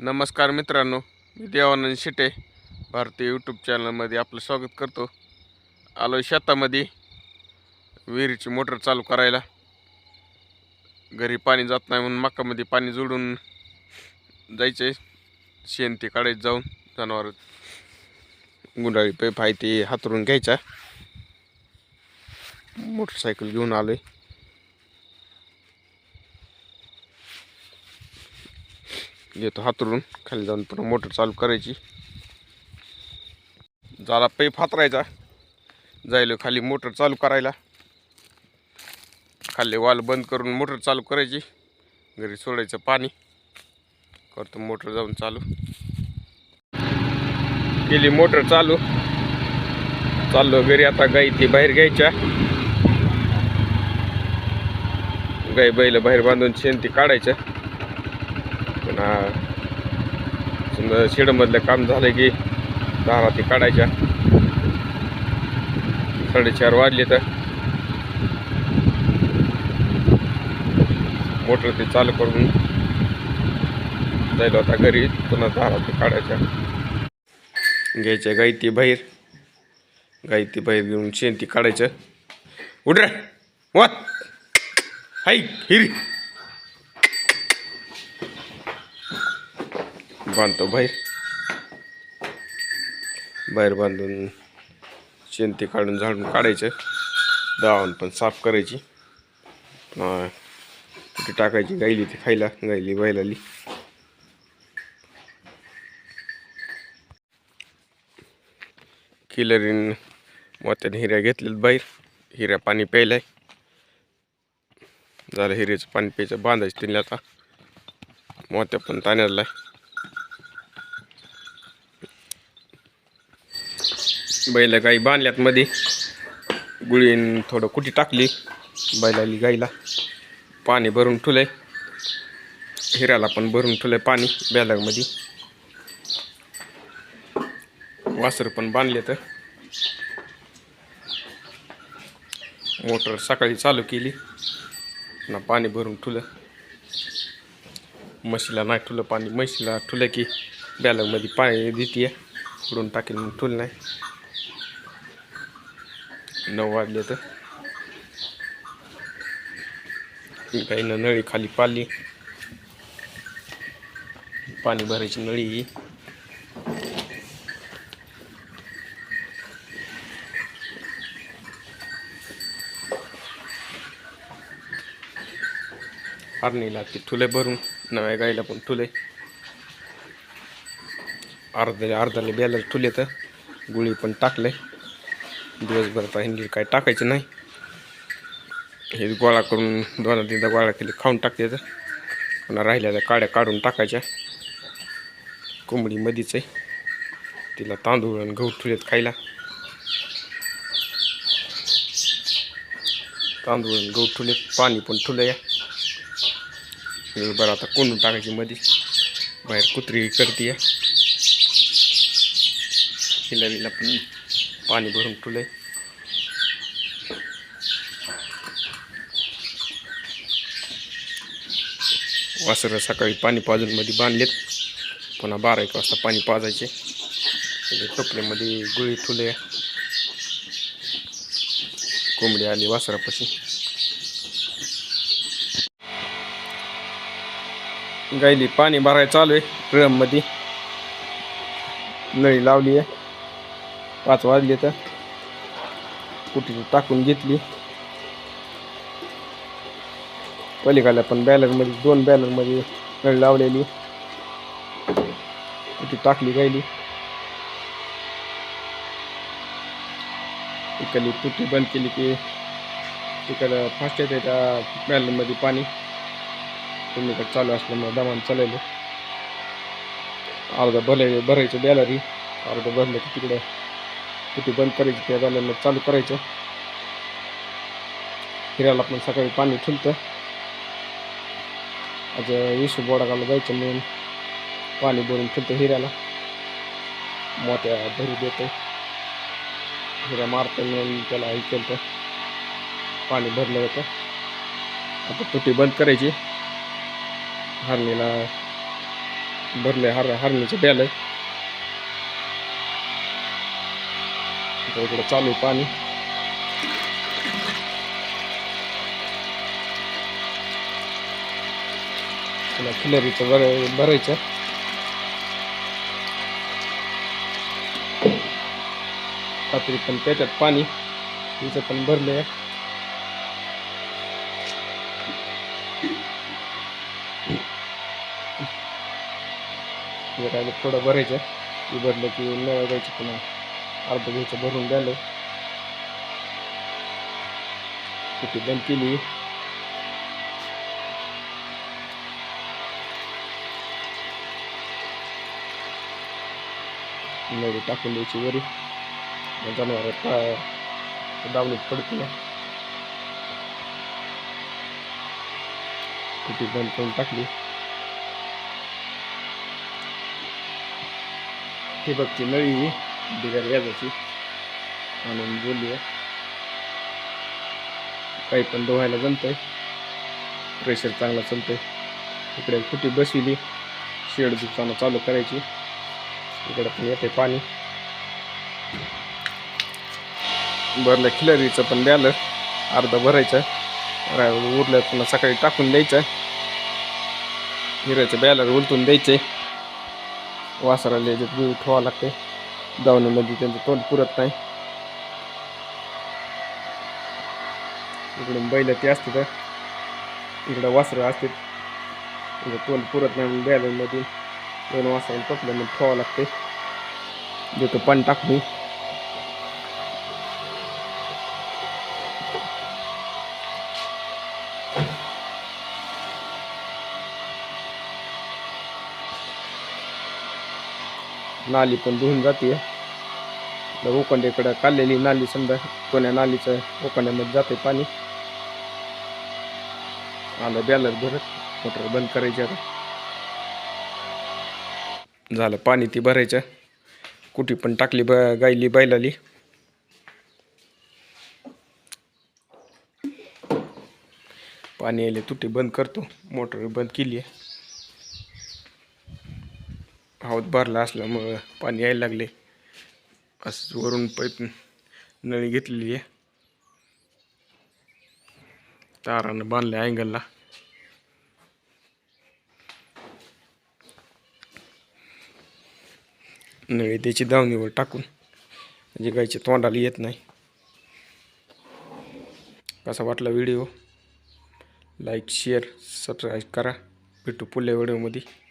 नमस्कार मित्रांनो मी देवानंद शेटे भारतीय यूट्यूब चॅनलमध्ये आपलं स्वागत करतो. आलो शेतामध्ये विहिरीची मोटर चालू करायला. घरी पाणी जात नाही म्हणून मकामध्ये पाणी जोडून जायचे शेण ते काढायचं जाऊन जनावर गुंडाळी पेप आहे ते हातरून घ्यायचा. मोटरसायकल घेऊन आलो आहे घेतो हातरून. खाली जाऊन पुन्हा मोटर चालू करायची. झाला पैप हातरायचा. जायलो खाली मोटर चालू करायला. खाली वाल बंद करून मोटर चालू करायची. घरी सोडायचं पाणी. करतो मोटर जाऊन चालू. केली मोटर चालू. चाललो घरी. आता गाई ती बाहेर घ्यायच्या. गाई बैल बाहेर बांधून शेण ती काढायचं पुन्हा समजा शेडमधलं काम झालं की दारा ते काढायच्या. साडेचार वाजले तर. मोटर ते चालू करून जायला होता घरी पुन्हा दारा ते काढायच्या. घ्यायच्या गाई ती बाहेर. गाई ती बाहेर घेऊन शेण ती काढायचं. उठ वा हाय हिरी. बांधतो बाहेर. बाहेर बांधून शेंती काढून झाडून काढायचं. दावण पण साफ करायची. कुठे टाकायची गायली ती खायला गायली बैलाली. किलरीन मोत्याने हिऱ्या घेतलेत बाहेर. हिऱ्या पाणी प्यायलाय. झालं हिऱ्याचं पाणी प्यायचं बांधायचं तिला आता. मोत्या पण ताण्याला बैल गाई बांधल्यात मध्ये. गुळीन थोडं कुटी टाकली. बैलाली गाईला पाणी भरून ठुलंय हिऱ्याला पण भरून ठुलंय पाणी बॅलगमध्ये वासर पण बांधले तर मोटर सकाळी चालू केली. ना पाणी भरून ठुलं म्हशीला नाही ठुलं पाणी. म्हशीला ठुलं की बॅलगमध्ये पाणी देते उडून टाकेल म्हणून ठुलं नाही. नऊ वाजले तर. गाईनं नळी खाली पाली पाणी भरायची नळी ही. हरणीला ते ठुले भरून नव्या गाईला पण ठुले. अर्ध अर्धाले बेला ठुले तर गुळी पण टाकले. दिवसभर आता हिंदी काय टाकायचं नाही. हे गोळा करून दोन तीनदा गोळा केले खाऊन टाकते तर. पुन्हा राहिलेल्या काड्या काढून टाकायच्या. कोंबडीमध्येच आहे. तिला तांदूळ आणि गहू ठुलेत खायला. तांदूळ आणि गहू ठुलेत पाणी पण ठुलं या. बरं आता कोंडून टाकायची मध्ये बाहेर कुत्री करते या. हिला पण पाणी भरून ठुलंय वासरं सकाळी पाणी पाजून मध्ये बांधलेत. पुन्हा बारा एक वाजता पाणी पाजायचे. त्याचे टोपल्यामध्ये गुळी ठुले कोंबडी आली वासरापाशी. गायली पाणी भरायला चालू आहे. ड्रममध्ये. नळी लावली आहे. पाच वाजले तर. कुठे टाकून घेतली. पलीकडल्या पण बॅलरमध्ये दोन बॅलरमध्ये नळ लावलेली. कुठे टाकली गायली. इकडली तुटी बंद केली की तिकडं फास्ट येते त्या बॅलरमध्ये पाणी. तुम्ही चालू असल्यामुळे दमान चालवलं अर्धा भरले भरायचं बॅलरी अर्धा भरलं की तिकडं कुठे बंद करायची त्या गाल्याला चालू करायचं. हिऱ्याला पण सकाळी पाणी ठुलतं आज येशू बोडागाला जायचं म्हणून पाणी भरून ठेवतं हिऱ्याला. मोठ्या धरी देतं हिऱ्या मारतं म्हणून त्याला हे केलं पाणी भरलं होतं. आता तुटी बंद करायची. हरणीला भरले हर हरणीचं ब्याल आहे आता इकडं चालू आहे पाणी. तुला खिलरीचं भर भरायचं कात्री पण त्याच्यात पाणी तिचं पण भरलं आहे थोडं भरायचं ते भरलं की न द्यायचं पुन्हा. अर्ध घ्यायचं भरून द्यायला किती बंद केली? नळी टाकून द्यायची वरी. जनावर दावणीत पडते किती बंद करून टाकली? ठिबकची नळी. बिगर व्याजाची आणून बोलली काही पण धुवायला जमतंय. प्रेशर चांगला चालतंय. इकडे कुठे बसविली. शेड दुकानं चालू करायची. इकडे पण येते पाणी. भरलं खिलरीचं पण द्यालं अर्धा भरायचं. रा- उरलं पुन्हा सकाळी टाकून द्यायचं. हिऱ्याचं बॅलर उलटून द्यायचे. वासराला याच्यात गुळ ठेवावं लागते दावणीमध्ये म्हणजे त्यांचं तोंड पुरत नाही. इकडून बैल ते असते तर इकडं वासरं असते इकडं तोंड पुरत नाही म्हणून बॅलरमधून दोन वासराला टोपल्यामध्ये ठेवावं लागते देतो पाणी टाकून. नाली पण धुवून जाते उकंड्याकडं काढलेली नाली समजा कोण्या नालीचं उकंड्यामध्ये जाते पाणी. आलं बॅलर भरत मोटर बंद करायची आता. झालं पाणी ती भरायचं. कुठी पण टाकली ब गायली बैलाली. पाणी यायले तुटी बंद करतो. मोटर बंद केली आहे हौद भरला असल्यामुळं पाणी यायला लागले. असं वरून पैप नळी घेतलेली आहे. तारानं बांधले अँगलला. नळी त्याची दावणीवर टाकून म्हणजे गायच्या तोंडाला येत नाही. कसा वाटला व्हिडिओ? लाईक शेअर सबस्क्राईब करा. भेटू पुढल्या व्हिडिओमध्ये.